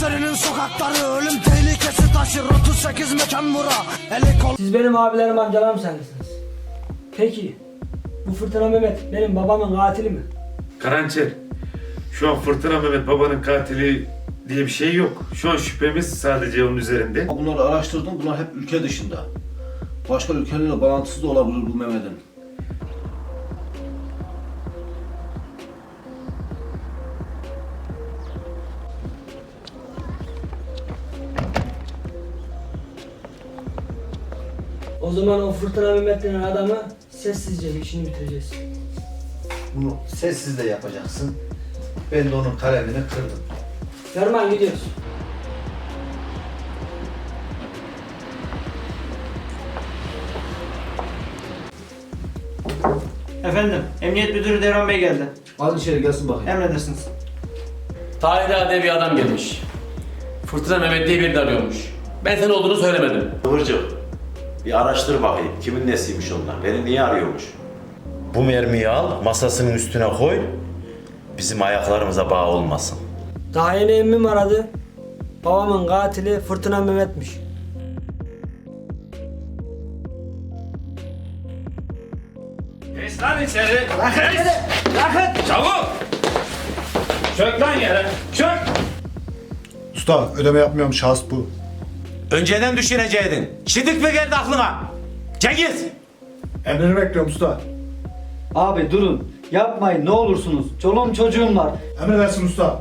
Kayseri'nin sokakları ölüm tehlikesi taşır 38 mekan bura Eli kol Siz benim abilerim amcalarım sanırsınız. Peki bu Fırtına Mehmet benim babamın katili mi? Karançer, şu an Fırtına Mehmet babanın katili diye bir şey yok. Şu an şüphemiz sadece onun üzerinde. Bunları araştırdım. Bunlar hep ülke dışında. Başka ülkelerle bağlantısı da olabilir bu Mehmet'in. O zaman o Fırtına Mehmet denen adamı sessizce işini bitireceğiz. Bunu sessiz de yapacaksın. Ben de onun kalemini kırdım. Ferman gidiyoruz. Efendim, Emniyet Müdürü Devran Bey geldi. Al içeri gelsin bakayım. Emredersiniz. Tahir'e diye bir adam gelmiş. Fırtına Mehmet diye birini arıyormuş. Ben sen olduğunu söylemedim. Kıvırcık, bir araştır bakayım kimin nesiymiş onlar, beni niye arıyormuş? Bu mermiyi al, masasının üstüne koy, bizim ayaklarımıza bağ olmasın. Daha yeni emmim aradı. Babamın katili Fırtına Mehmet'miş. Geç lan içeri. Geç. Çabuk. Çök lan yere. Çök. Usta ödeme yapmıyorum şahıs bu. Önceden düşüneceydin. Şidik mi geldi aklına? Cengiz! Emrini bekliyorum usta. Abi durun. Yapmayın ne olursunuz. Çoluğum çocuğum var. Emredersin usta.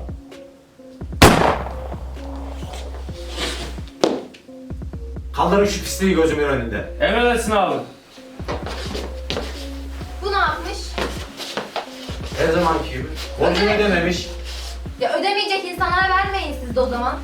Kaldırın şu pisliği gözümün önünde. Emredersin abi. Bu ne yapmış? Her zamanki gibi. Borcunu ödememiş. Ya ödemeyecek insanlara vermeyin siz de o zaman.